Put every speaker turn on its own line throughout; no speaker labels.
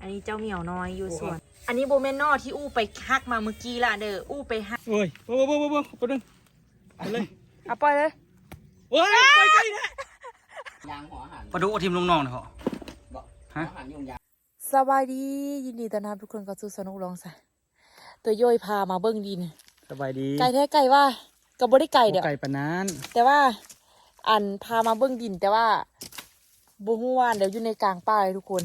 อันนี้เจ้าเหมียวน้อยอยู่สวน อันนี้โบเมนนอที่อู้ไปฮักมาเมื่อกี้ละเด้ออู้ไปฮัก
โอ้ยโอ้โหโอ้โหโอ้โหไปดึงไปเลย
เอาปล่อยเลย
โอ้ยไปไกลนะ
ยางหัวหัน
ปลาดุกเอาทีมลงน้องนะพ่อ
บอก
ฮะ
หัวหันยุงยาง
สบายดียินดีต้อนรับทุกคนเข้าสู่สนุกลองสะตัวย่อยพามาเบิ้งดิน
สบายดี
ไก่แท้ไก่ว่าก็บ่ได้ไก่เด้อ
ไก่ปานนั้น
แต่ว่าอันพามาเบิ้งดินแต่ว่าบ่ฮู้ว่าเดี๋ยวอยู่ในกลางป่าเลยทุกคน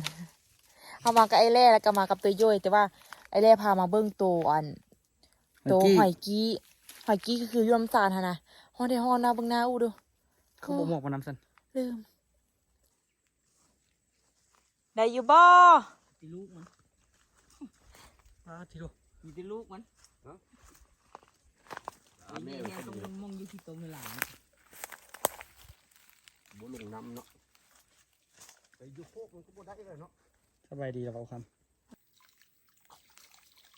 เอามากับไอ้แร่แล้วก็มากับตัวย่อยแต่ว่าไอ้แร่พามาเบิ้งโตวอันโตวหอยกี้หอยกี้ก็คืออยุ่น้ำตาลฮะนะห้องได้ห้องหน้าเบิ้งหน้าอู้ดู
เขาบอกหมวกมานำสัน
ลืมได้อยู่บ่
ตีลูกมัน
ปลาทีดู
มีตีลูกมันแม่เนี่ยต้องมองอยู่ที่ต้นเวลาบุลงน้ำเนาะไปอยู่โคกมันก็บ่ได้เลยเนาะ
สบายดีแล้วเปล่าค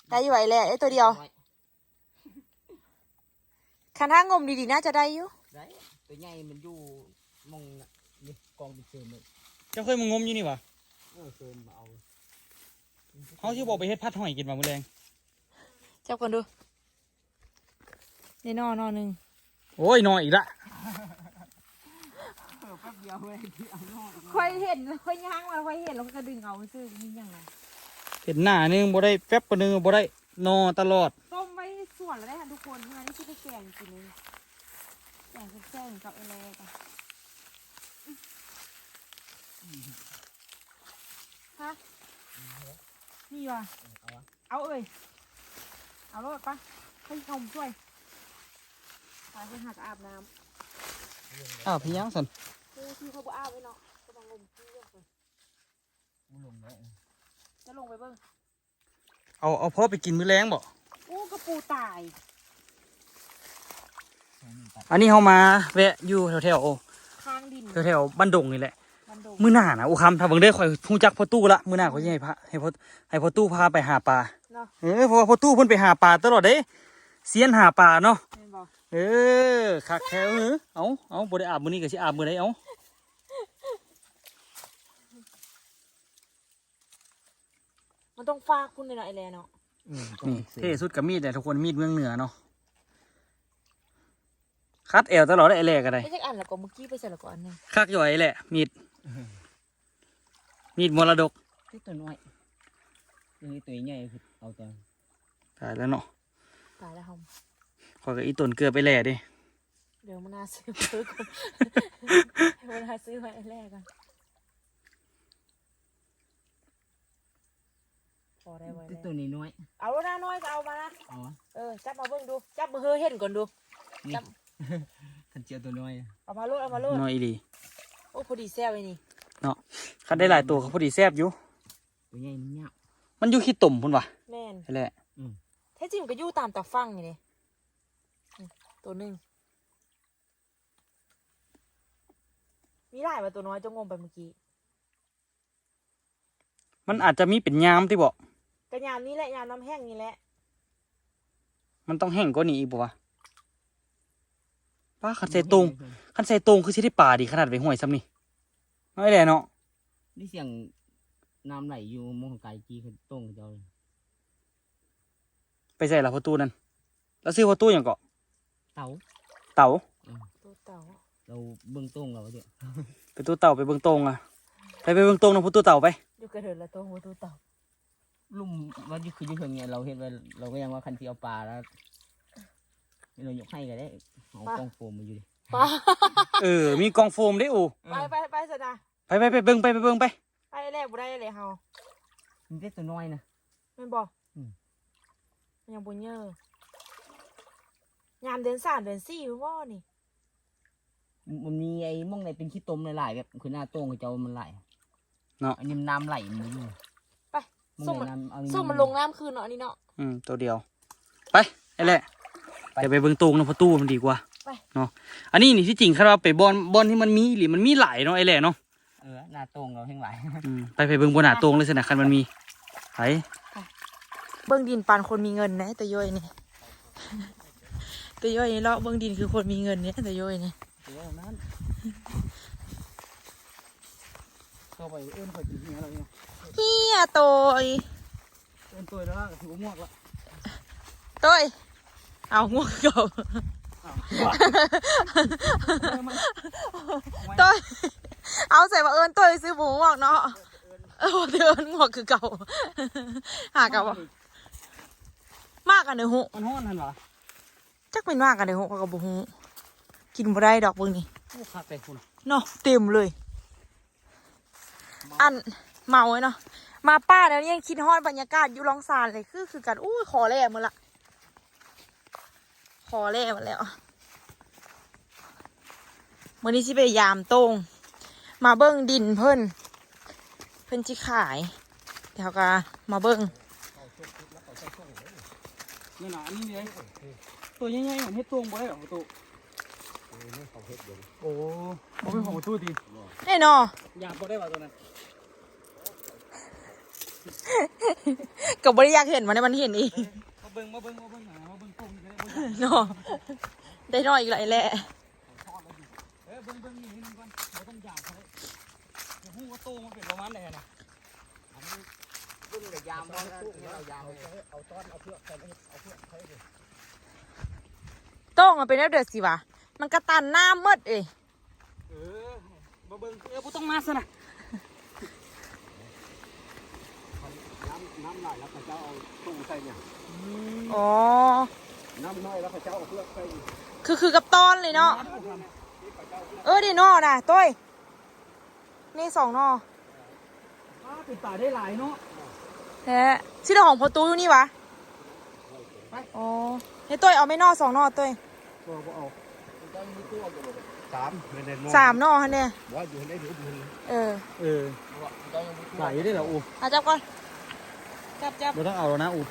ได้อยู่ไอ้แร่ไอ้ตัวเดียวคันถ้างมดีๆน่าจะได้อยู่
ได้ตัวใหญ่มันอยู่มองน่ะนี่กองเป็นเชิมเลยำ
เจ้าเคยมางมอยู่นี่วะ
เออเชิมมาเอา
เขาชื่อบอกไปเฮ็ดพัดหอยกินมาเมื่อแรง
จับกันดูนี่นอนอหนึ่ง
โอ้ยนอนอีกละ
เออแป๊บเดียวเลยที่เอานอก
ค่อยเห็นค่อยย่างมาค่อยเห็นแล้วก็ดึงเอาซื้อนี่ยังไง
เห็นหน้านึงบ่ได้แป๊บกว่านึงบ่ได้นอนตลอด
ต้มไว้ส่วนแล้วได้ค่ะทุกคนเมื่อนี้ที่ไปแกงกินเลยแกงแซ่บๆกับอะไรกันฮะนี่ว่ะ
เอาวะ
เอาเอ้ยเอารถปะให้ชมช่วยไปไปหาจะอาบน้
อ้าวพี่ยังสันำ
คือที่เขาบอกอาบไว้เนาะก็ต้องลงที่เรื่องเลย
บุลงได้
จะลงไปเบิ้ง
เอาเอาพ่อไปกินมื้อแรงบ่
อู้กระปูตาย
อันนี้เขามาแวะอยู่แถวแถว
ข้างดิน
แถวแถวๆบ้านดงนี่แหละ
มันโดน
มื้อหน้านะโอ้คำถ้าเบิ่งได้ข่อยฮู้จักพ่อตู้ละมื้อหน้าข่อยสิให้พระให้พ่อให้พ่อตู้พาไปหาปลา
เนาะ
เออเพราะว่าพ่อตู้เพิ่นไปหาปลาตลอดเด้เซียนหาปลาเนาะ
เห็นบอก
เออคักแถวเออเอาเอาบ่ได้อาบมื้อนี้ก็สิอาบมื้อใดเอา
มันต้องฟากคุณเลยเนาะไอแลเนาะ
นี่เท่สุดกับมีดแต่ทุกคนมีดเมืองเหนือเนาะคัดแอวตลอดได้ไอ้แหลกก็ได้
ไม่ใช่อันแล้วก็เมื่อกี้ไปใส่แล้วก็อันหนึง
คักย่อยแหละ มีด มีดมรดก
ที่ตัวน้อยตัวนี้ตัวใหญ่คือเอาแต่
ตายแล้วเนาะ
ตายแล้วครับ
ขอยกับอีตนเกลือไปแหล่ดิ
เดี๋ยวมันน่าซื้อเพิ่มก่อนมันน่าซื้อไว้อันแรกกัน อได้ไว้
ที่
แล้ว
ตัวนี้น้อย
เอาแล้วนะน้อยก็เอามานะ
เอาวะ
เออจับมาเบิ่งดู จับมือเฮ้อเห็นก่อนดู
นี่
จับ
ขันเจียวตัวน้อย
เอามาโลดเอามาโลด
น้อยอีหลี
โอ้พอดีแซ่บเลยนี่
เนาะคัดได้หลายตัวเขาพอดีแซ่บอยู่
ตัวใหญ่มันเงา
มันอยู่ขี้ตุ่มพุ่นวะ
แม่น
ไอ้แหละ
แท้จริงมันก็อยู่ตามตาฟังนี่นี่นี่ตัวหนึ่งมีหลายว่าตัวน้อยจะงมไปเมื่อกี้
มันอาจจะมีเป็นยามที่บอก
กระยามนี้แหละยามน้ำแห้งนี่แหละ
มันต้องแห้งกว่านี้อีกบ่วะป้าคันใส่ตรงคันใส่ตรงคือสิได้ป่าดีขนาดไปห้วยซ้ำนี่น้อยแหละเนาะ
นี่เสียงน้ำไหลอยู่มองไกลจีคือต้งเจ้าเลย
ไปใส่ละพ่อตู้นั่นแล้วซื้อพ่อตู้อย่างเกาะ
เต่า
เต่า
ตัวเต่า
เราเบื้องต้งเราเดี๋ยว
ไปตู้เต่าไปเบิ่งตรงอะไปไปเบิ่งตรงนะพ่อตู้เต่าไป
อยู่กระเดินละตัวหัวตัวเต่า
ลุ่มว่าอยู่คืออยู่เชิงเนี่ยเราเห็นว่าเราก็ยังว่าคันที่เอาปลาแล้วนี่เรายกให้กันได้เอากล้องโฟมมาอยู่ดิ
ป้า
เออ มีกองโฟมได้อู
ไปไปไปสนะ
ไปไปไปเบิ่งไปไปเบิ่งไป
ไปแรกบ่ได้เลยเฮา
มันได้ตัวน้อยนะ
แม่นบอก
อืม
มันยังบุญเยอะยามเดือนสามเดือนสี่ว่านี่
มันมีไอ้ม่องไหนเป็นขี้ตมหลายๆแบบคือหน้าโต้งกับเจ้ามันไหล
เนาะ
อันนี้มันน้ำไหลมันอยู่
ไป
ม่
ส้
อ
ม
ง
มัน
ไหนน้ำเอา
ส้มมันลงน้ำคืนเนาะอันนี้เนาะ
อืมตัวเดียว ไปไอ้แหละเดี๋ยวไปเบิ่งตรงนะพ่อตู้มันดีกว่า
ไป
เนาะอันนี้นี่ที่จริงคาราไปบอลบอลที่มันมีหรือมันมีหลายเนาะไอ้แหละเนาะ
เออหน้าโต้งเราแห้งไหล
อืมไปไปเบิ่งบนหน้าตรงเลยสินะคันมันมีไป
เบื้องดินปานคนมีเงินนะแต่ย่อยนี่แต่ย่อยนี่เลาะเบื้องดินคือคนมีเงินเนี่ยแต่ย่อยนี่
เดี๋ยวนั้นเข้าไปเอื้อนคอยกินเนี่ยเราเนี่ย
เฮียโตย
เป็นตัวแล้วก็ถือว่าม่วงละ
โตยเอาง่วงเก่าโตยเอาใส่มาเอิญโตยซื้อหมูหมวกเนาะเออเดินหมวกคือเก่าหาเก่ามากกันเด้อหู
มันห้อนทันวะ
จักเป็นมากกันเด้อหูเขากับบุหูกินบ่ได้ดอกเบิ่งนี่
โอ้คักแต่คุณ
เนาะเต็มเลย อัน เมาไว้เนาะมาป้าแล้วยังคิดฮอดบรรยากาศอยู่ลองซานเลยคือคือกันอู้ยขอแล่หมาละขอแล่หมาแล้วมื่อนี้สิไปยามโต้งมาเบิ้งดินเพิ่น เพิ่นจิขายเดี๋ยวก็มาเบิ้ง
นี่นะอันนี้เลยตัวใหญ่ๆเหมือนเฮ็ดตวงบ่ได้หรอประตูโอ้บ่เป็นของประตูที
แน่นอ
อยากบ่ได้ว่าตัวนั้น
กับบริอยากเห็นมันในมันเห็นอีก
มาเบิ่งมาเบิ่งมาเบิ่งหามาเบิ่งตรงนี้ก็ได้บ่อยาก
เนาะได้น้อยอีกหลายแหละ
เอ้ยเบิ่งเบิ่งนี่นิดนึงก่อนบ่ต้องอยากเขาเลยอย่าพูดว่าโตมันเป็นประมาณไหนนะ
เบิ่งแต่ยามบ่ตู้ให้เรายามเลยเอาต้อนเอาเพือกใส่เอาเพือกใส่เลย
โต้งมันเป็นแบบเดือดสิวะมันกระตันหน้ามืดเอ้ย
เออมาเบิ่งเออบ่ต้องมาซะนะ
น้ำน้ำไหลแล้วเขาเจ้าเอาตู้ใส่เนี่ย
อ๋อ
น้ำน้อยแล้วเขาเจ้าเอาเพือกใส่
คือคือกับตอนเลยเนาะ เออดินอน่ะต้ยนี่สองนอ
อ้าเป็นตาได้หลายเนาะ
แท้ชื่อของพอตู้อยู่นี่วะอ๋อเฮ้ยต้ยเอาไม่นอสองนอต้ย
บ่บ่เอาเจ้ามีตู้เอาบ่สามไม่ได้
สามนอฮะเนี่ย
ว่าอยู่ในเดี๋ยวอยู่
เออ
เออ
เจ้ายังมีตู้
หลายได้เหรออู
เอาจับก่อน จับจับ
บ่ต้องเอาแล้วนะอู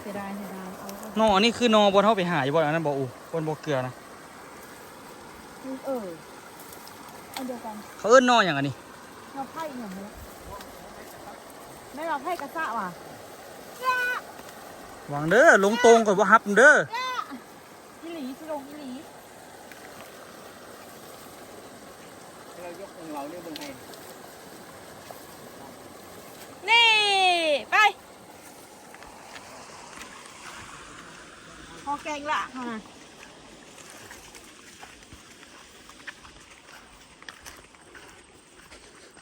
เสียดายเสียดายเอาก่อน
นอนี่คือนอบนเฮาไปหาอยู่บ่อันนั้นบ่อูบนบ่เกลือนะ
เอออันเดียวกัน
เขาเอิ้นนอหยังอันนี้
มาไพ่หนึ่งเลยไม่มาไพ่กระซะว่ะ
หวังเด้อลงตรงก่อนบ่ฮับเด้อ
อีหลีสิลงอีหลี
เรายกของเราเนี่ยเบิ่งให้
นี่ ไป พอแกงละค่ะ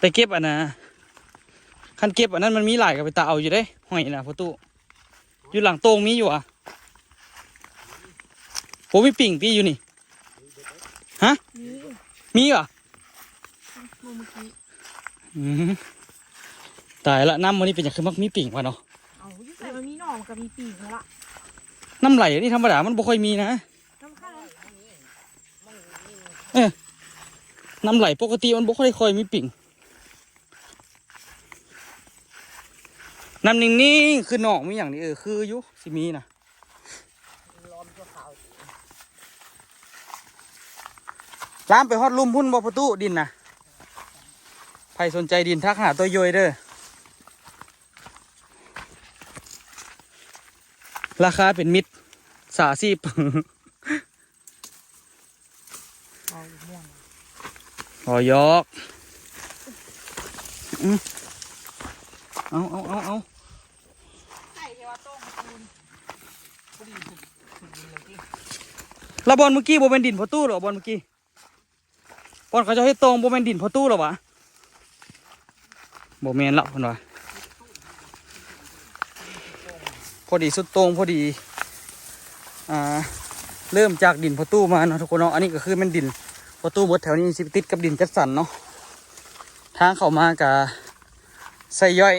ไปเก็บอันน่ะคันเก็บอันนั้นมันมีหลายก็ไปตาเอาอยู่เด้ห้อยน่ะพ่อตู้อยู่หลังโตรงมีอยู่อะผมมีปิ่งพี่อยู่นี่ฮะ
นี่
มีเหรอะ
เมื่อกี้
อืมตายละน้ำมันนี่เป็นอย่างคือมักมีปิ่งวะเนาะ
เอาอยู่ใส่มันมีหน่อมันก็มีปีกแล้วล่ะ
น้ำไหลนี่ธรรมดามันบ่ค่อยมีนะ
น้ำข้าง
เออน้ำไหลปกติมันบ่ค่อยค่อยมีปิ่งน้ำนิ่งๆคือหนองมีอย่างนี้เออคืออยู่สิมีนะ
ล้าว
ลามไปฮอดลุ่มพุ่นบ่ประตูดินนะใครสนใจดินทักหาตัวโยยเด้อ ราคาเป็นมิตรสาซีบ
เอาม่วง
หอยอกเอาเอาเอาเอา
ใส่เทวาต้งคูณ
แล้วบอลเมื่อกี้โบเป็นดินพอตู้หรอบอลเมื่อกี้บอลเขาจะให้ตรงโบเป็นดินพอตู้หรอวะโบแมนละคนวะพ อดีสุดตรงพอดีอ่าเริ่มจากดินพอตู้มาเนาะทุกคนเนาะอันนี้ก็คือเป็นดินพอตู้บดแถวนี้สิติดกับดินจัดสรรเนาะทางเข้ามากับใส่ย่อย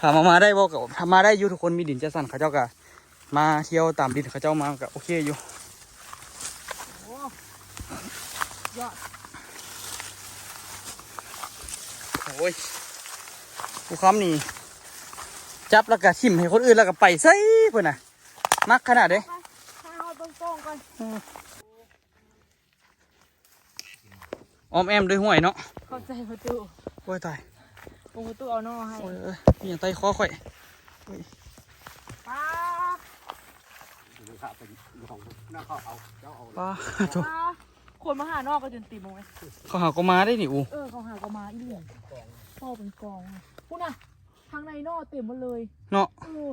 ถามมามาได้บ่กับทำมาได้อยู่ทุกคนมีดินจัดสรรเขาเจ้าก็มาเที่ยวตามดินเขาเจ้ามาก็โอเคอยู่
ยอด
โอ้ยผู้ค้ำนี่ จับแล้วก็ทิ่มให้คนอื่นแล้วก็ไปใส่เพื่อนน่ะ มักขนาดเด้
ไปข้าวต้งต้งก่อน
ออมแอมด้วยห่วยเนาะ
เข้าใจประตู
โอ้ยตาย
โอ้ประตูเอานอให้
โอ้ยเอ้ยมีอย่างไตคอข่อย
ป้า
ข้าเป็นของหน้าเขาเอาเจ้าเอา
ป้าโถ
ป้าคนมาหานอกก็จนตีมงไง
เขาหาก็มาได้นี่อู
เออเขาหาก็มาอีเหลี่ยมพ่อเป็นกองอะพูดน่ะ ทางในนอกเต็มหมดเลย
เนาะ
เออ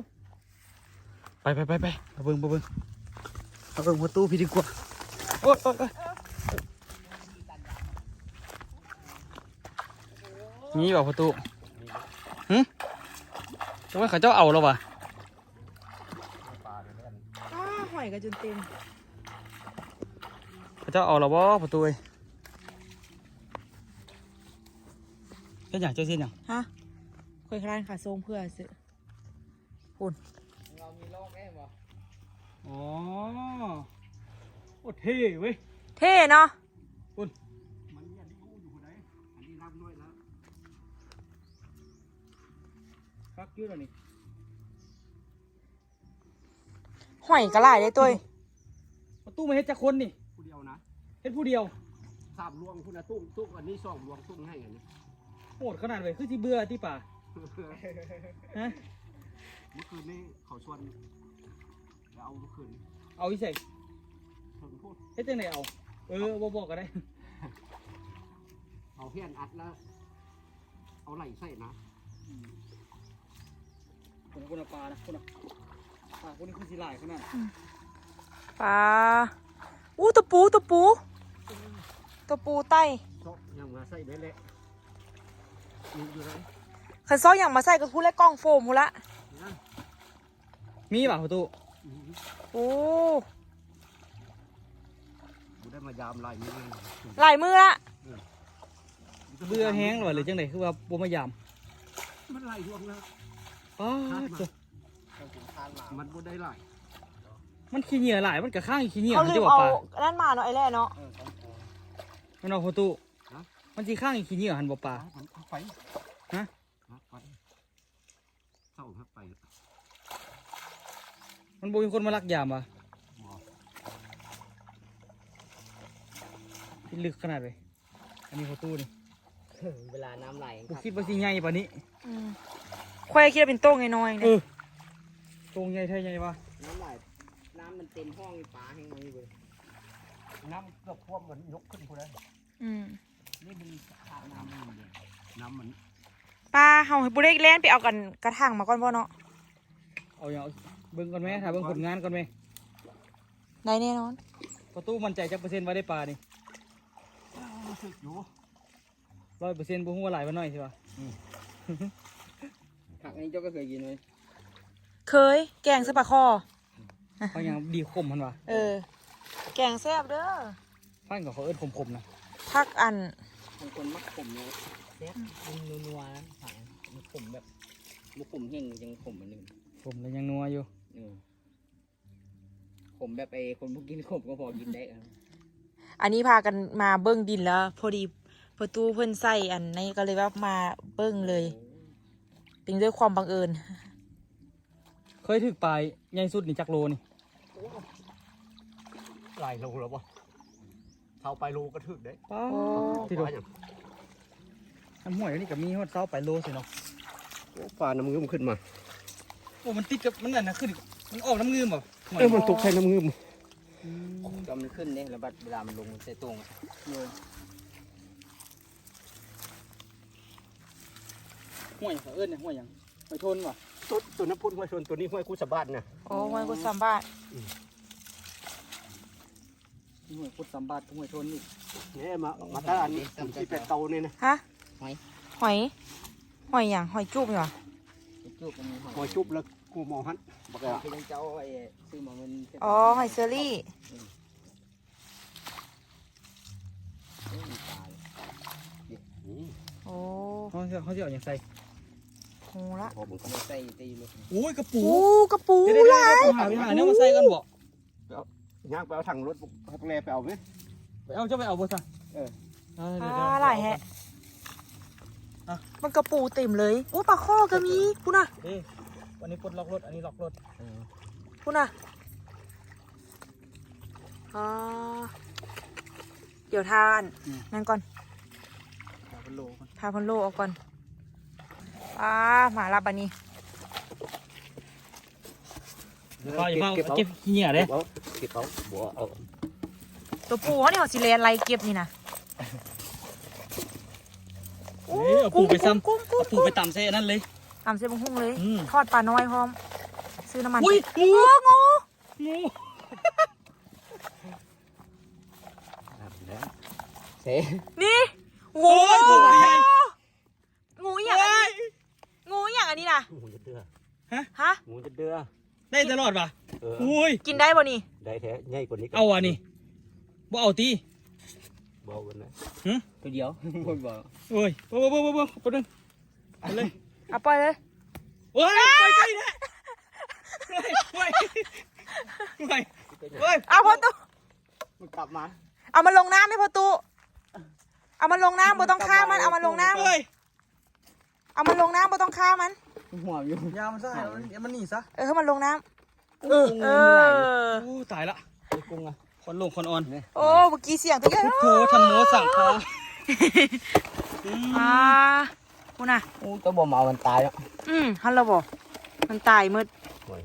ไปไปไปไปมาเบิ่งมาเบิ่งมาเบิ่งประตูพี่ดีกว่าโอ๊ยโอ๊ยโอ๊ยนี่บอกประตูหึทำไมเขาเจ้าเอาแล้ววะ
อ้าหอยกันจนเต็ม
เขาเจ้าเอาแล้วบ่ประตูเอ้ยเส้นอย่างเจ้าเส้นอย่าง
ฮะ คุยคลานขาทรงเพื่อซื้อคุณ
เรามีโรคได้บ่
อ๋อโอ้เท่เว้ย
เท่เนาะ
ฟักยืดแล้วนี่
หอยกระไรได้ตัว
ประตูมาเฮ็ดจากคนนี่
ผู้เดียวนะ
เฮ็ดผู้เดียว
สามลวงคุณนะตุ้งตุ้งอันนี้สองลวงตุ้งให้อันนี้
โหดขนาดเลยคือที่เบื่อที่ป่า ฮะ
เมื่อคืนนี้เขาชวนจะเอาเมื่อคืน
เอาอีเสก
เพิ่งพูด
เฮ็ดจังไหนเอา เออบ่บอกก็ได้
เอาเฮียนอัดแล้ว เอาไหลใส่นะ
คนคนละปลานะคนละปลาคนนี้คือสิหลายขนาด
ปลาอู้ตะปูตะปูตะปูไต้
ชอบยังมาใส่ได้แหละมีอยู่ไหน
ขันซ้ออย่างมาใส่ก็พูดแล้วกล้องโฟมหูละ
นะ
มีป่ะประตู
อืม
โอ้
กูได้มายามไหลนี่เลย
หลายมือละ
เบื่อแห้งหรอหรือจังไหนคือว่าบ่มายาม
มันไหลรวงแล้ว
อ้าวเจ้า
มันบ่ได้ไหล
มันขี้เหนียวหลายมันกะข้างขี้เหนียว
เขา
มัน
ลื
จะ
ม
ว่า
เอา
ปลา
นั่นมาเนาะไอ้แร่เนาะ
มันเอาประตูมันสิข้างขี้เหนียวหันบ่ปลา
มันเอาไป
ฮะ
ฮะไป เข้าครับไป
มันบ่มีคนมาลักยามว่ะ
หมอ
ที่ลึกขนาดเลย อันนี้ประตูนี่
เวลาน้ำไหล
บ่คิดว่าสิใหญ่ปานนี้
อืมควายคิดว่าเป็นโต้งไงน้อย
เอ
เนี่ย
อตรงใหญ่แท้ใหญ่วะ
น้ำไหลน้ำมันเต็มห้องปลาแห้งมาอยู่เลย
น้ำเกือบท่วมมันยกขึ้นพูดได้
อืม
นี่มันขาดน้ำมันเลย
น้ำมัน
ปลาเฮาให้บุเรกแล่นไปเอากันกระถางมาก่อนบ่เนาะ
เอาอย่างเอาเบิ่งก่อนไหมถ้าเบิ่งผลงานก่อนไหม
ได้แน่นอน
ประตูมั่นใจจักเปอร์เซ็นต์ว่าได้ปลานี่
รู้สึกอยู่
ร้อยเปอร์เซ็นต์บ่ฮู้ว่าหลายว่าน้อยใช่ป่ะ
ผักอันนี้เจ้าก็เคยกินไหม
เคย แกงสะปะคอ
เขายังดีคมมันว่ะ
เออ แกงแซ่บเด้อ
ฟังกับเขาเอิ้นคมๆนะ
พักอัน
บางคนมักขมเนี่ย แซ่บมันนัวๆนะผักมันขมแบบมันขมแห้งยังขมอันหนึ่ง
คมแล้วยังนัวอยู่
เออขมแบบไอ้คนพวกกินขมก็พอกินได้อะ
อันนี้พากันมาเบิ้งดินแล้ว พอดีประตูเพิ่นใส่อันนี้ก็เลยว่ามาเบิ้งเลย เป็นด้วยความบังเอิญ
เคยถึกปลายใหญ่สุดนี่จักโลนี่
หลายโลแล้วป่ะเท่าไปโลก็ถึกได้
ป้า
โอ้
ที่ดูน้ำห้วยนี่ก็มีฮอดเท้าไปโลสิเนาะ
ปลาน้ำเงืมขึ้นมา
โอ้มันติดกับมันนั่นนะขึ้นมันออกน้ำเงืมบ่ห้วย
เอ้ยมันตกใส่น้ำเงืม
ก็มันขึ้นเนี่ยแล้วบัดเวลามันลงมันใส่ตรง
ห้วยเขาเอิ้นเนี่ยห้วยหยังห้วยทนว่ะ
ตัวตัวน้ำพุ่นห้วยชนตัวนี้ห้วยกูสะบัดนะ
โอ้ห้วยกุสัมบาท
ห้วยพุทธสัมบัติห้วยทนนี่
เนี่ยมามาตาอันนี้ที่เป็ดเตาเนี่ยนะ
ฮะ หอย หอยอย่างหอยจุบเหรอ
จุกมันมีหอย
หอยชุบแล้วกูมองหันบอกว่า
คือยังเจ้าไอ้ซื้อมามัน
อ๋อหอยเซอรี่
เอ้ยมีปลาเลย
โอ้
เขาจะเขาจะเอาอย่างใส่
โหละ
พอมึง
เอามาใส่ตีเลย
โอ้ยกระปู
ปูกระปู
เดี๋ยวๆๆ
หลาย
ไปหาไปหาเนี่ยมาใส่กันบ่
ย่างไปเอาถังรถพักแรไปเอาไหม
ไปเอาเจ้าไปเอาบ่ซะ
เออ
เเดี๋ยว
อ่า
ๆ
หลายแฮะ มันกระปูเต็มเลยโอ้ปลาข้อก็มีพูน่ะ
เอ้ยวันนี้ปลดล็อกรถ อันนี้ล็อกรถ
พูน่ะอ่าเดี๋ยวทานนั่นก่อน
สามพันโลก่อน
ทาพันโลออกก่อนอ่าหมาลับอันนี้
ก็อย่าเพิ่ง
เก็บเอา
เก็บขี้เหนียเด้
เก็บเอาเก็บเอาบัวเอา
ตัวปูเขาเนี่ยเขาสิเลนไรเก็บนี่นะ
เฮ้ยเอาปูไปซ้ำ
กุ้งกุ้ง
เอาปูไปตำเส้นนั่นเลย
ทำเส้นบงหุ้งเลย
อืม
ทอดปลาน้อยพร้อม ซื้อน้ำมัน
อุ้ย
ไป
งู
โอ้งู
งู
เซ่
นี่โอ้โห
โอ้ยปูนี่ไง
งูอย่างอันนี้งูอย่างอันนี้นะ
งูจะเดือ
ฮะ
งูจะเดือ
ได้ตลอดป่ะ
เออ
อุ้ย
กินได้บ่นี่
ได้แท้ใหญ่กว่านี้ก็
เอาอะนี่บ่เอาตี
บอกกันนะ
ตัวเดียวคนบอก
โอ้ยบ่บ่บ่บ่บ่ไปนึงเอาเลย
เอาปล่อยเลย
โอ้ยไปใกล้แท้เฮ้ยเฮ้ยเฮ้ยเฮ้ย
เอาพอตุ
มันกลับมา
เอามันลงน้ำไม่พอตุเอามันลงน้ำบ่ต้องฆ่ามันเอามันลงน้
เฮ้ยำ
เอามันลงน้ำบ่ต้องฆ่ามัน
หัวอยู่
ยามันซะเดี๋ยวมันหนีซะ
เออให้มันลงน้ำ
เออ
เออ
โอ้ตายละ
ไอ้กุ้งอะ
คนลงคนอ่อน
โอ้เมื่อกี้เสียงตัวเยอะ
พุทโธธรรมโมสังฆา
อ่าคุณน่ะ
อู้ตัวบ่เมามันตายแล้ว
อืมฮัลโหลบ่มันตายมืด
หอย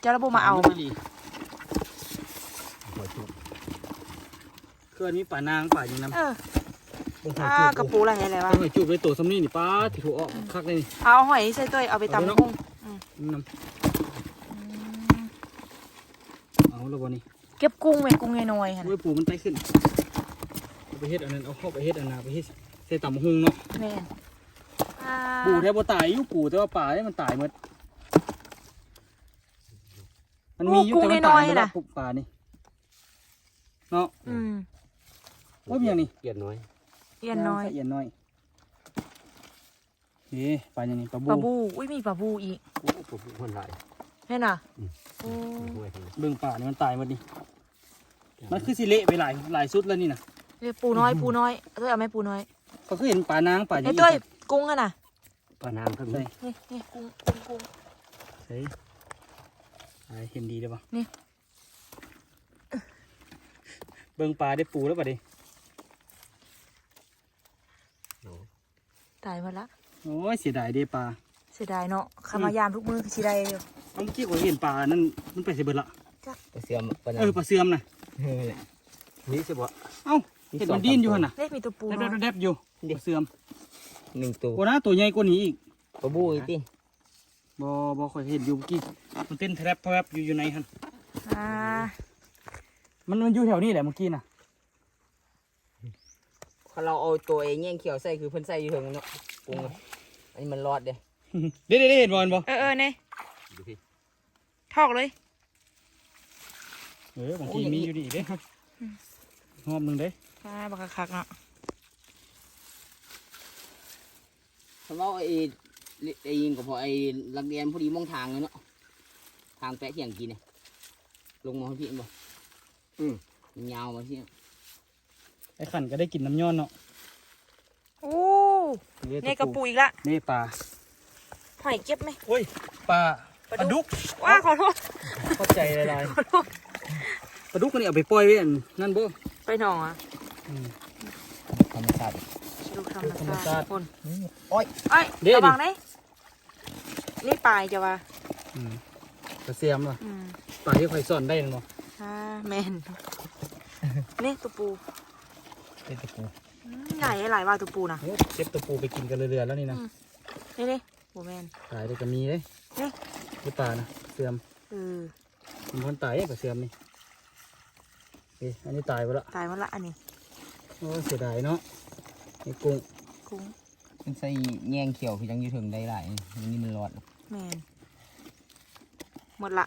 เจ้าระบบมาเอา
ไม่ดี
หอยจุก
คืออันนี้ป่านางป่าอย่างนั้น
เออ
หอย
อ่า
จูบ
กระปูอะไรอะไรวะ
หอยจูบเลยตัวสำนีนี่ป้าที่ถูกออกคักเลยนี่
เอาหอยใส่ตัวเอาไปตำกุ้ง
น้ำเอาแล้วบ่นี่
เก็บกุ้งไหมกุ้งน้อยๆค่ะ
โอ้ยปูมันไตขึ้นเอาไปเฮ็ดอันนั้นเอาเข้าไปเฮ็ดอันนาไปเฮ็ดใส่ตำหุงเนาะ
แม่นอ่า
ปูแทบบ่ตายอยู่ปูแต่ว่าป่าเนี่ยมันตายหมดมันมีอยู่แต่มันตายหมดแล้วปูป่านี่เนาะ
อืม
ว่าเป็นอย่างนี้
เกลียดน้อย
เอียนน้อย
เอียนน้อยเอ๊ะปลาอย่างนี้ปลา
ปลา
บู
บูอุ้ยมีปลาบูอีก
โอ้ผมมันหลาย
เห็นอะ
อืม
โอ้
ห้วยทั้งนั้น
เบิ่งป่านี่มันตายหมดนี่มันคือสิเละไปหลายหลายสุดแล้วนี่นะ
เรียกปูน้อยปูน้อยเอ้ยเอาไหมปูน้อย
ก็คือเห็นป่านางป่าอย่าง
ไอ้
นี้
ตัวกุ้งอะน่ะ
ปลานางทั้ง
ใช่
นี้
นี่นี่กุ้งกุ้งกุ้ง
ใช่อ่าเห็นดีเลยปะ
นี่
เบิ่งป่าได้ปูแล้วป่ะดิ
ตายหมดละ
โอ้ยเสียดายเด้ปลา
เสียดายเนาะขามายามทุกมือคือสิได้อยู่
เอาเมื่อกี้ผมเห็นปลานั่นมันไปเสียเบิดละ
ไปเสื่อมปะนะ
เออปลาเสื่อมน่ะ
เออแหละ
นี่สิบ่
เอ้าเห็นมันดิ้นอยู่หั่นน่ะ
เล็กมีตัวปู
แด
น้อย
บๆแดบๆอยู่ปลาเสื่อม
หนึ่งตัว
โอ้นะตัวใหญ่กว่านี้อีก
ปลาบูอีกที
บ่บ่ค่อยเห็นอยู่เมื่อกี้มันเต้นแทรบแทรบอยู่อยู่ในหั่น
อ่า
มันมันอยู่แถวนี้แหละเมื่อกี้น่ะ
ถ้าเราเอาตัวเองแย่งเขียวใส่คือเพิ่นใส่อยู่เถิงเนาะกุ้งอะอันนี้มันรอดเด้
เด้เด้เด้เห็นบอลบ่
เออเออเนี่ย
ดูพี่
ทอกเลย
เออบางทีมีอยู่ดีเด้หอมหนึงเด้
อ่าบักคักๆเนาะ
เพราะว่าไอ้ไอ้ยิงก็พอไอ้ลักเรียนพอดีมองทางเลยเนาะทางแปะเที่ยงกินเนี่ยลงมาให้พี่เห็นบ่อืมมันยาวมาที่
ไอ้ขันก็ได้กินน้ำย้อนเนาะ
โอ้นี่กระปูอีกละ
นี่ปลา
ห อยเก็บไหม
โอ้ยปลาปลาดุก
ว้าขอโทษ
เข้าใจหลายๆปลาดุกมันนี่เอาไปปล่อยไว้อันนั่นบ่
ไปหนองอะ
อืม
ธรรมชาติ
ลูกธรรม
ธรรม
ชา
ชาติ
ติคน
โอ้ย
เอ้ย
เดี๋ยว
ระวัง
ดิ
นะนี่ปลายจะว่า
อืมปลาเสียมเหรอ
อืม
ปลาที่ข่อยซ่อนได้นั่นบ่
อ่าแมนนี่ตัวปู
เป็นตะกู
อืมใหญ่หลายว่าตัวปูนะ
โอ้เก็บตัวปูไปกินกันเรื่อยๆแล้วนี่นะ
นี่นี่ โหแมน
ตายได้ก็มีเด้
นี่
ที่ปลานะเสื่อม
เออ
มันคนตายกับเสื่อมนี่เอ๊ะอันนี้ตายไปละ
ตายหมดละอันนี้
โอ้เสียดายเนาะไอ้กุ้ง
กุ้ง
มันใส่แย่งเขียวคือยังอยู่ถึงได้หลายอันนี้มันรอด
แมนหมดละ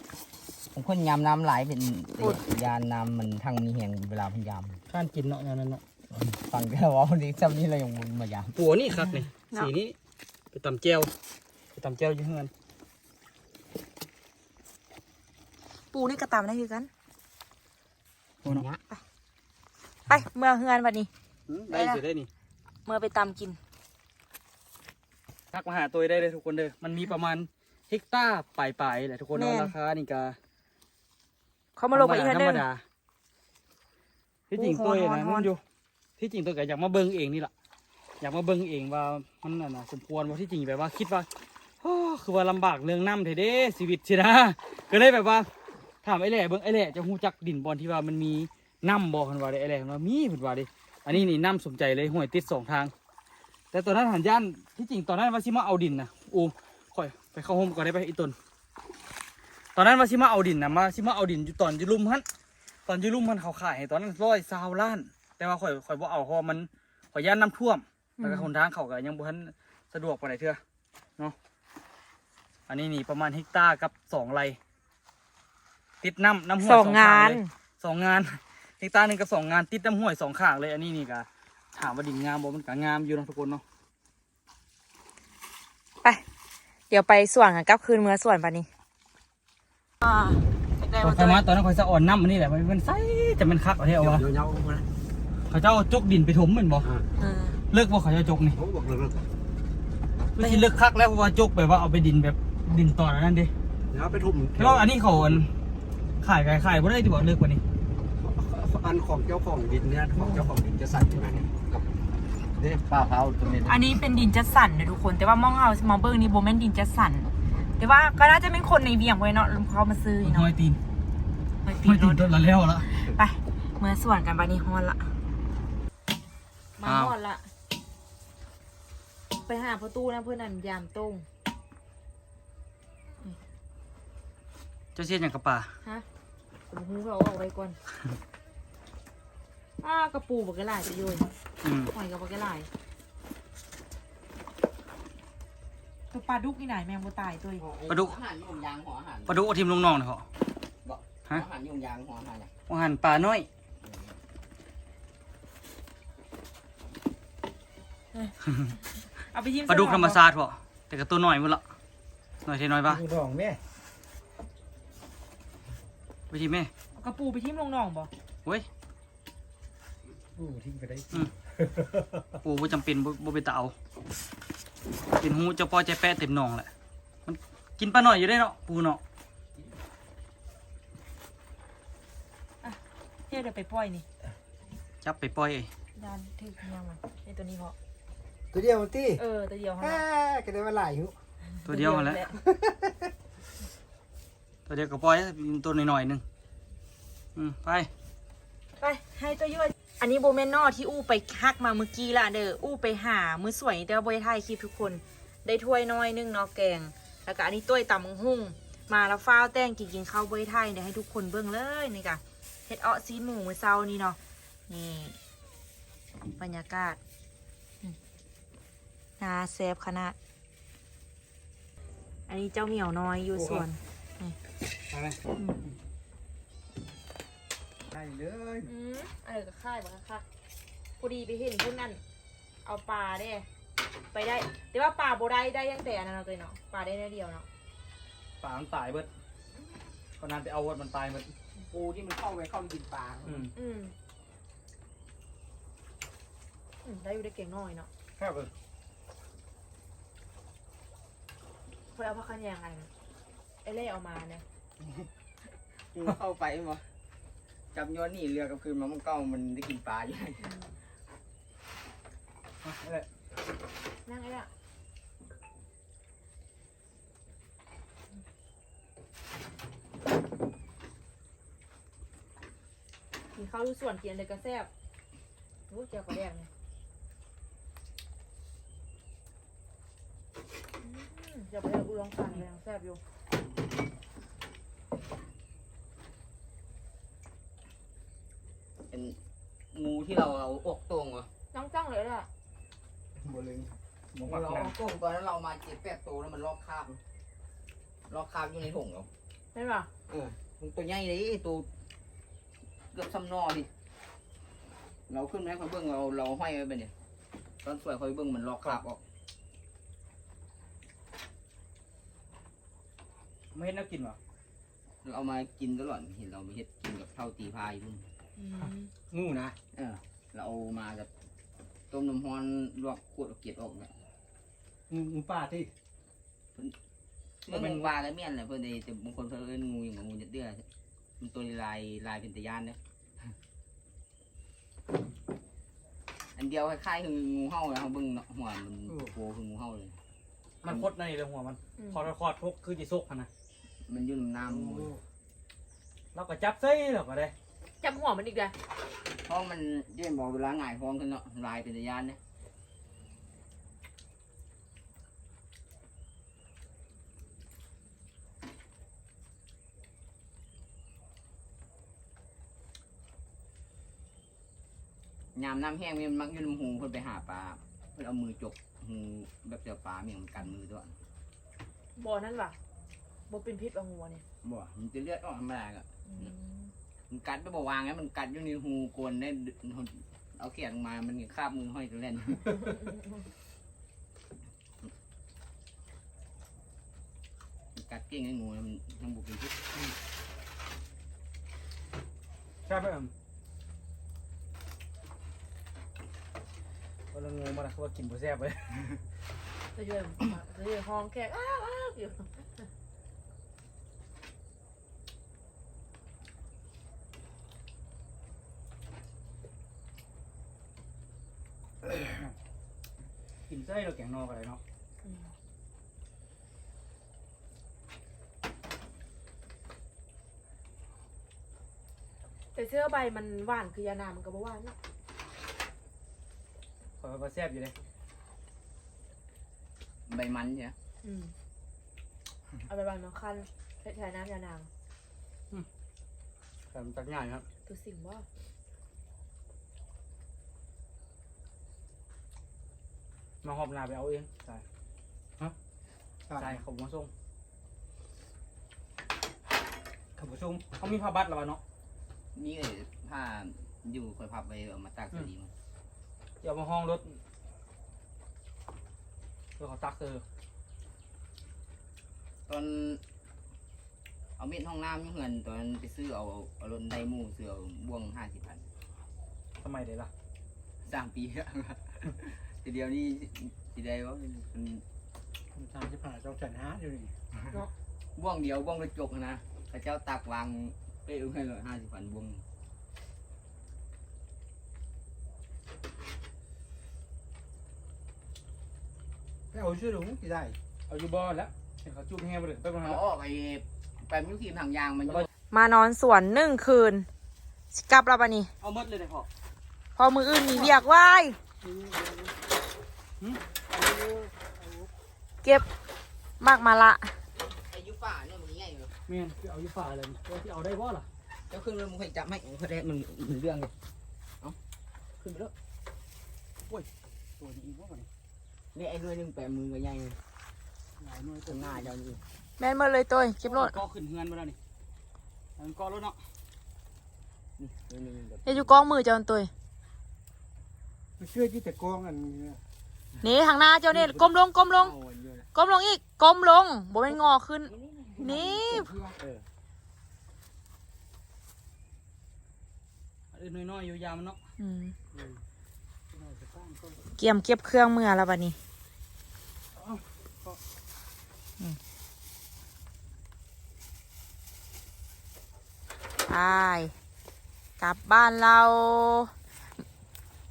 ผมคนยำน้ำไหลายเป็น
โอ้ย
ยานน้ำมันทางมีแหงเวลาเพันย
ข้านกินเนาะแนวนั้นเนาะำ
ฟังแต่ว่าวันนี้จำนี้เรายังวนมายาม
ปัวนี่คักนี่สีนี้ไปตำแก้วไป ตำแก้วอยู่เฮือน
ปูนี่กระตำได้คือกัน
โอ้เนาะ
ไปเมื่อเฮือนวันนี้
อืมได้สิได้นี่
เมื่อไปตำกิน
ทักมาหาตัวได้เลยทุกคนเด้อ มันมีประมาณเฮกตาร์ปลายๆแหละทุกคนเนาะ
แม่น
ราคานี่ก็
เขามาลงไปอีก
ธร
เทื่อ
ร
นึ
ม
ง
ดาที่จริง
โอ้
ตัว
ฮ้
เอง
อน
นะ
ฮ้อน
มันอยู่ ที่จริงตัวก็อยากมาเบิ่งเองนี่แหละอยากมาเบิ่งเองว่ามันน่ะนะสมควรว่าที่จริงแบบว่าคิดว่าโอ้ คือว่าลำบากเรื่องน้ำเถเด้ชีวิตสินะก็เลยแบบว่าถามไอ้แหล่เบิ่งไอ้แหล่จะหูจักดินบอลที่ว่ามันมีน้ำบอกกันว่าได้อะไรกันว่ามีเพิ่นว่าดิอันนี้นี่น้ำสมใจเลยห้วยติดสองทาง แต่ตอนนั้นหันย่านที่จริงตอนนั้นว่าสิมาเอาดินนะอูค่อยไปเข้าห้องก่อนได้ไปอีตนตอนนั้นว่าสิมาเอาดินนะมาสิมาเอาดินอยู่ตอนยุลุมฮันตอนยุลุมฮันเขาขายให้ตอนนั้นร้อยซาวล้าน แต่ว่าข่อยข่อยบ่เอาเพราะมันข่อยย่านน้ำท่วมแล้วก็คนทางเขาก็ยังบ่ทันสะดวกปานใดเถอะเนาะ อันนี้นี่ประมาณเฮกตาร์กับสองไรติดน้ำน้ำห้วย
สองงาน
ข้เลยสองงานเฮกตาร์หนึ่งกับสองงาน ติดน้ำห้วยสองข้างเลยอันนี้นี่ก็ถามว่าดินงามบ่มันก็งามอยู่เนาะทุกคนเนาะ
ไป เดี๋ยวไปส่วนกันกลับคืนเมื่อส่วนปะนี้อ่าได้
ข่อยเข้ามาตอนนั้นข่อยสะอ่อนน้ำอันนี้แหละมันมันใสจะมันคักเอาเท่เอาวะ
เดี๋ยวเงาๆมานะ
เขาเจ้าเอาจกดินไปถมแมันบ่
อ่า
อืม
เลิกบ่เขาเจ้าจกนี่
ผมบอกเลิก
ไม่ใช่เลิกคักแล้วเพราะว่าจกแบบว่าเอาไปดินแบบ ดินต่อแล้วนั่นดิ
ๆเดี๋ยวเอาไปทุ่ม
แล้วอันนี้เขาอันขายขายขายบ่ได้ที่บอกเลิกกว่านี้
อันของเจ้าของดินเนี่ยของเจ้าของดินจะสั่นใช่ไหมกับเนี่ยป้าเผาตรงนี้
อันนี้เป็นดินจัดสรรนะทุกคน แต่ว่ามองเฮาส์มองเบิ้งนี่โบแมนดินจัดสรรแต่ว่าก็น่าจะเป็นคนในเวียงไว้เนาะเขามาซื้อ
ห้
เนาะ
อยตีน
ไปตี
ห้อย
ร
ตีน
ถ
ต้นละแล้วละ
ไปเมื่อส่วนกันปะนี้ฮอนละมา
อ้าว
ฮอนละไปหาประตูนะเพื่อนนั่นยามตรง
เจ้าเสียอย่างกับป่า
ฮะผมหูเขาเอาไว้ก่อนอ้ากระปูบักกะหลายจะโยน
อืม
หอยกับบักกะหลายตัวปลาดุกนี่ไหนแมงบัวตายตัวอีก
ปลาดุก
อาหารยุ่งยางหัวอาหาร
ปลาดุกเอาทิมลงหนองหน่อยเหรอ
บอก
ฮะ
อาหารยุ่งยางหัวอาหารน่ะ
อาหารปลาน้อย
เอาไปยิ้ม
ปลาดุกธรรมชาติบ่แต่ก็ตัวน้อยหมดละน้อยเท่น้อยปะ
ดองแม่
ไปทีแม่
เอากระปูไปทิ้มลงหนองบ่
เว้ย
อู้ทิ้งไปได้
ปูบ่จำเป็นบ่บ่เป็นตาเอาเป็นหูเจ้าปอใจแปะเต็มหนองแหละ มันกินปลาหน่อยอยู่ได้เนาะปูเนาะ
เดี๋ยวเดี๋ยวไปปล่อยนี่
จับไปปล่อยเอ้ย
ดานถือยังมันในตัวนี้พอ
ตัวเดียวตี
เออตัวเดียว
แค่ก็ได้มาหลายหิว
ตัวเดียวมาแหล้ว ตัวเดียวก็ปล่อยตัวหน้อยๆหนึ่งอืมไป
ไปให้ตัวย่อยอันนี้โบแมนนอที่อู้ไปฮักมาเมื่อกี้ละเด้ออู้ไปหามือสวยแต่ว่าโบได้ถ่ายคลิปทุกคน ได้ถ้วยน้อยหนึงเนาะแกง แล้วก็อันนี้ต้วยตำมังหุ่งมาแล้วฟ้าวแต้งกินกินข้าวโบได้ถ่ายเดี๋ยวให้ทุกคนเบิ่งเลยนี่กะเฮ็ดอาะซีหมูมือเช้านี่เนาะนี่บรรยากาศนาแซ่บขนาด อันนี้เจ้าเหมียวน้อยอยู่สวน
ไปไหม
อืม
ได้เลย
อืมอะไรก็ค่ายบ้างค่ะพอดีไปเห็นเพื่อนนั่นเอาปลาได้ไปได้ แต่ว่าปลาโบได้ได้ยังแต่อันนั้นเราะตัวเนาะปลาได้แค่เดียวเนาะ
ปลามันตายเบิดก็นานไปเอาวัดมันตายเบิด
ปูที่มันเข้าไปเข้าไปกินปลา
อืม
อืมอืมได้อยู่ได้เก่งน้อยเนาะ
ครับเออ
เพื่อเอาพักขันยางไงไอ้เล่เอามาเนี่ย
ปูเข้าไปมั้จับย้อนหนีเรือกับคืนมามันเก้ามันได้กินปลาอยู่
เลย
นั่งไอ้ละกินข้าวดูส่วนเกียนเลยกระแซบโอ้เจียวกระแดงเนี่ยอืมเดี๋ยวไปเอาอุลองสั่งเลยยังแซ่บอยู่
เป็นงู ที่เราเอาอกตรงเหรอ
น้องจ้างเลยล่ะ
โบลึง
หมู
เรา
ปัก
เอา
น้
อกตรงตอนนั้นเรามาเจ็ดแปดตัวแล้วมันลอกคราบลอกคราบอยู่ในถุงเรา
ใช่ป่ะ
เออมันตัวใหญ่เลยตัวเกือบซ้ำนอดิเราขึ้นมาให้เขาเบิ้งเราเราห้อยไว้ไปเนี่ยตอนสวยเขาเบิ้งมันลอกคราบออกำ
ไม่เห็นน่ากินวะ
เราเอามากินตลอดเห็นเราไปเฮ็ดกินกับเท่าตีพายพุ่น
อืม
งูนะ
เออ เราเอามากับต้มน้ำฮ้อนลวกขวดเอาเกล็ดออกเนี่ย
งูงูป้าที่
เมื่อมันว่าแล้วเมี่ยนแหละเพื่อนเลยแต่บางคนเพิ่นเอิ้นงูอย่างกับงูเดือดเดือดมันตัวลายลายเป็นตะยานเนี่ยอันเดียวคล้ายๆคืองูเห่าเลยเขาเบิ่งเนาะหัวมันโผล่คืองูเห่าเลย
มันคดในเลยหัวมัน
อืม
คอดคอดพกคือจีซกมันนะ
มันอยู่ในน้ำ
โอ้
หมด
เราก็จับใส่เราก็ได้
จำหัวมันอีกเลย
ท้องมันเยี่ยมบอกเวลาหงายท้องขึ้นเนาะลายเป็นระยานเนี่ยยามน้ำแห้งมันมักอยืนำหูเพิ่นไปหาปลาเพิ่นเอามือจกหูแบบเจอปลาเมียมันกันมือด้วย
บ่อนั่นว่ะบ่เป็นพิษเอาหัวเนี่ย
บ่ มันจะเลือดออกธรรมดาก็
อืม
มันกัดไปบอกวางไงมันกัดอยู่ในหูกวนได้เอาเขียนมามันคาบมือห้อยตัวเล่นมันกัดเก่งไอ้งูนะมันทำบุกเป็นพิษ
ใช่ไหมเอ็มวันละงูมาแล้วเขาว่ากินบ่แซ่บเลย
จะช่วยจะช่วยห้องแขกอ้าวอ้าวอยู่
กินไส้เราแกงนอกอะไรเนาะ
อืมแต่เสื้อใบมันหวานคือยานามันก็บ่หวานเนาะ
คอยมาแซ่บอยู่เลย
ใบมันใช่ไหม
อืมเอาไปบางน้ำคันใช้ใช้น้ำยานาง
แต่มันตักง่ายครับ
ตัวสิ่งว่า
มาหอบนาไปเอาเองใช่ฮะใช่เขามาส่งเขามาส่งเขามีผ้าบัตรแล้ววะเนาะ
นี่เอ้ยผ้าอยู่คอยพับไปเอามาตากสดีมัน
เดี๋ยวมาห้องรถเพื่อเขาตักเออ
ตอนเอาเม็ดห้องน้ำอยุ่งเงินตอนไปซื้อเอาเอารถไดหมูซื้อเอาบ่วงห้าสิบพัน
ทำไมเดี๋ยวล่ะ
สามปีแล้ว ทีเดียวนี่ทีใดว่ามัน
ทางที่ผ่านเจ้าแสนห้าอยู่นี่
บ่วงเดียวบ่วงกระจกนะพระเจ้าตักวางไปเอาให้เลยห้าสิบพันบ่วง
แล้วเอาชื่อหลวงที่ได้
เอาอยู่บ่อแล้วเห็นเขาจุ๊บแห้งไปเลยไปก่อน
เอา
นะ
ออกไอ้ไปมิวทีมทางยางมันอยู่
มานอนสวนหนึ่งคืนสิกลับแล้วปะนี่
เอาหมดเลยนะพ่อ
พอมืออื่นมีเวียกไหว้ เก็บมากมาละ
ไอ้ยุฝ่าเนี่ยมันง่ายเลย
เมียนคือเอาอยู่ฝ่าเลยว่าที่เอาได้บ่ล่ะ
เจ้าขึ้นเลยมึงเคยจับไหมเพราะแท้มันมันเรื่องเลยเอาขึ้นไปแล้ว
ตัวดีว่ามัน
นี่ไอ้ด้วยหนึงแปะมือกับใหญ่เลย
หลายหน่วย
ตรงหน้าเจ้านี่
แม่นหมาเลยตัวเก็บรถ
ก็ขึ้นเฮือนมาแล้วนี่มันก็รถเนาะ
นี่ด้วยหนึงแบบ
เดี๋ยวอยู่กล้องมือเจ้าตัว
เชื่อที่แต่กองอันนี้
นี่ทางหน้าเจ้าเนี่ยก้มลงก้มลงก้มลงอีกก้มลงบ่เป็นงอขึ้น นี่
เออน้อยๆอยู่ยาวมันเนาะ
เกี่ยมเก็บเครื่องมือแล้วบัดนี้ไปกลับบ้านเรา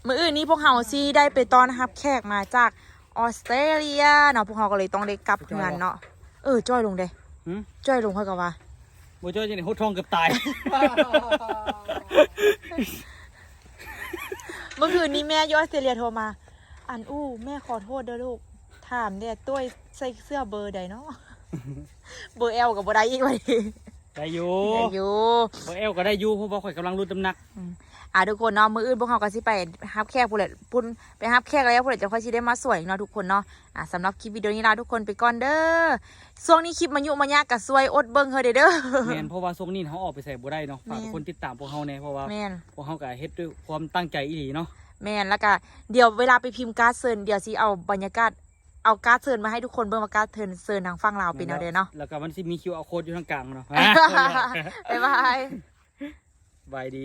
มื่ออื่นนี้พวกเฮาซีได้ไปต้อนรับแขกมาจากออสเตรเลียเนาะพวกเฮาก็เลยต้องได้กลับเพื่อนเนาะเออจ้อยลงเด้
หืม
จ้อยลงค่อยกับว่า
บ่เจ้าจะได้หดทองเกือบตาย
เมื่อคืนนี้แม่อยออสเตรเลียโทรมา อันอู้แม่ขอโทษเด้อลูกถามเนี่ยตุ้ยใส่เสื้อเบอร์ใดเนาะเบอร์เอลกับเบอร์ใดอีกวันนี้
ได้อยู่
ได้อยู่
บ่เอวก็ได้อยู่เพราะว่าข่อยกำลังลดน้ำหนัก
อะทุกคนเนาะมืออื่นพวกเขาก็สิไปฮับแขกผู้เล็ดพุ่นไปฮับแขกแล้วผู้เล็ดจะค่อยสิได้มาสวยเนาะทุกคนเนาะอะสำหรับคลิปวิดีโอนี้ลาทุกคนไปก่อนเด้อช่วงนี้คลิปมันยุมายากกับสวยอดเบิ่งเฮอเด้อเด้อ
แม่นเพราะว่าทรงนี้เขาออกไปใส่บ่ได้เนาะฝาก
แม่น
ทุกคนติดตามพวกเฮาแน่เพราะว่า
แม่น
พวกเฮาก็เฮ็ดด้วยความตั้งใจอีหลีเนาะ
แม่นแล้วก็เดี๋ยวเวลาไปพิมพ์การ์ดเซิร์นเดี๋ยวสิเอาบรรยากาศเอาการ์ดเซิร์นมาให้ทุกคนเบิ่งว่าการ์ดเซิร์นเซิร์นทางฝั่งลาวเป็นเอาเด้อเนาะ
แล้วก็มันสิมี QR code อยู่ทางกลางเนาะ
บ๊ายบาย
บายดี